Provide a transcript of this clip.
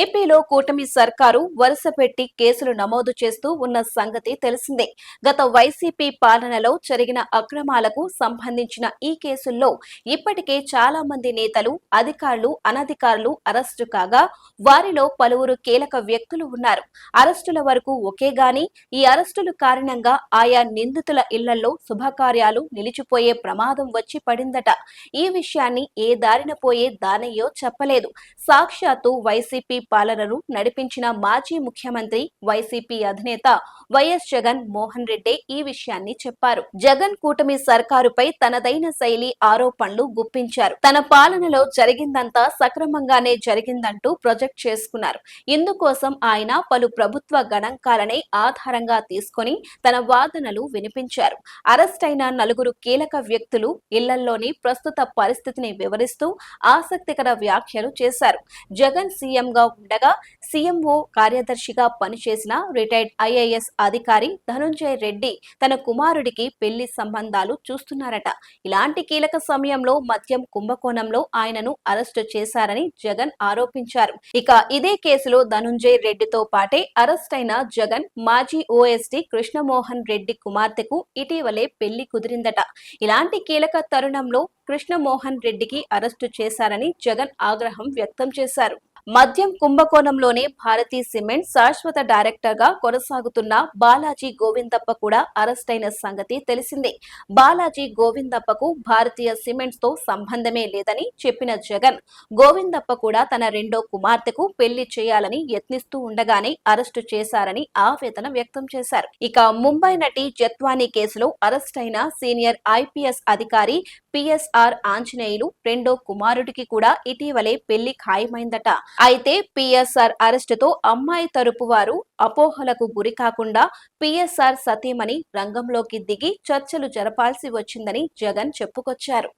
ఏపీలో కూటమి సర్కారు వరుసపెట్టి కేసులు నమోదు చేస్తూ ఉన్న సంగతి తెలిసిందే. గత వైసీపీ పాలనలో జరిగిన అక్రమాలకు సంబంధించిన ఈ కేసుల్లో ఇప్పటికే చాలా మంది నేతలు అధికారులు అనధికారులు అరెస్టు కాగా వారిలో పలువురు కీలక వ్యక్తులు ఉన్నారు. అరెస్టుల వరకు ఒకే గాని ఈ అరెస్టుల కారణంగా ఆయా నిందితుల ఇళ్ళలో శుభకార్యాలు నిలిచిపోయే ప్రమాదం వచ్చి పడిందట. ఈ విషయాన్ని ఏ దారిన పోయే దానయ్యో చెప్పలేదు. సాక్షాత్తు వైసీపీ పాలనను నడిపించిన మాజీ ముఖ్యమంత్రి వైసీపీ అధినేత వైఎస్ జగన్ మోహన్ రెడ్డి ఈ విషయాన్ని చెప్పారు. జగన్ కూటమి సర్కారుపై తనదైన శైలి ఆరోపణలు గుప్పించారు. తన పాలనలో జరిగిందంతా సక్రమంగానే జరిగిందంటూ ప్రొజెక్ట్ చేసుకున్నారు. ఇందుకోసం ఆయన పలు ప్రభుత్వ గణాంకాలనే ఆధారంగా తీసుకొని తన వాదనలు వినిపించారు. అరెస్ట్ అయిన నలుగురు కీలక వ్యక్తులు ఇళ్ళలోని ప్రస్తుత పరిస్థితిని వివరిస్తూ ఆసక్తికర వ్యాఖ్యలు చేశారు. జగన్ సీఎంగా ఉండగా సీఎంఓ కార్యదర్శిగా పనిచేసిన రిటైర్డ్ ఐఏఎస్ అధికారి ధనుంజయ్ రెడ్డి తన కుమారుడికి పెళ్ళి సంబంధాలు చూస్తున్నారట. ఇలాంటి కీలక సమయంలో మద్యం కుంభకోణంలో ఆయనను అరెస్టు చేశారని జగన్ ఆరోపించారు. ఇక ఇదే కేసులో ధనుంజయ్ రెడ్డితో పాటే అరెస్ట్ అయిన జగన్ మాజీ ఓఎస్డీ కృష్ణమోహన్ రెడ్డి కుమార్తెకు ఇటీవలే పెళ్ళి కుదిరిందట. ఇలాంటి కీలక తరుణంలో కృష్ణమోహన్ రెడ్డికి అరెస్టు చేశారని జగన్ ఆగ్రహం వ్యక్తం చేశారు. మద్యం కుంభకోణంలోనే భారతీ సిమెంట్ శాశ్వత డైరెక్టర్గా కొనసాగుతున్న బాలాజీ గోవిందప్ప కూడా అరెస్ట్ అయిన సంగతి తెలిసిందే. బాలాజీ గోవిందప్పకు భారతీయ సిమెంట్స్తో సంబంధమే లేదని చెప్పిన జగన్ గోవిందప్ప కూడా తన రెండో కుమార్తెకు పెళ్ళి చేయాలని యత్నిస్తూ ఉండగానే అరెస్టు చేశారని ఆవేదన వ్యక్తం చేశారు. ఇక ముంబై నటి జత్వానీ కేసులో అరెస్ట్ అయిన సీనియర్ ఐపీఎస్ అధికారి పిఎస్ఆర్ ఆంజనేయులు రెండో కుమారుడికి కూడా ఇటీవలే పెళ్ళి ఖాయమైందట. అయితే పిఎస్ఆర్ అరెస్టుతో అమ్మాయి తరపు వారు అపోహలకు గురి కాకుండా పిఎస్ఆర్ సతీమణి రంగంలోకి దిగి చర్చలు జరపాల్సి వచ్చిందని జగన్ చెప్పుకొచ్చారు.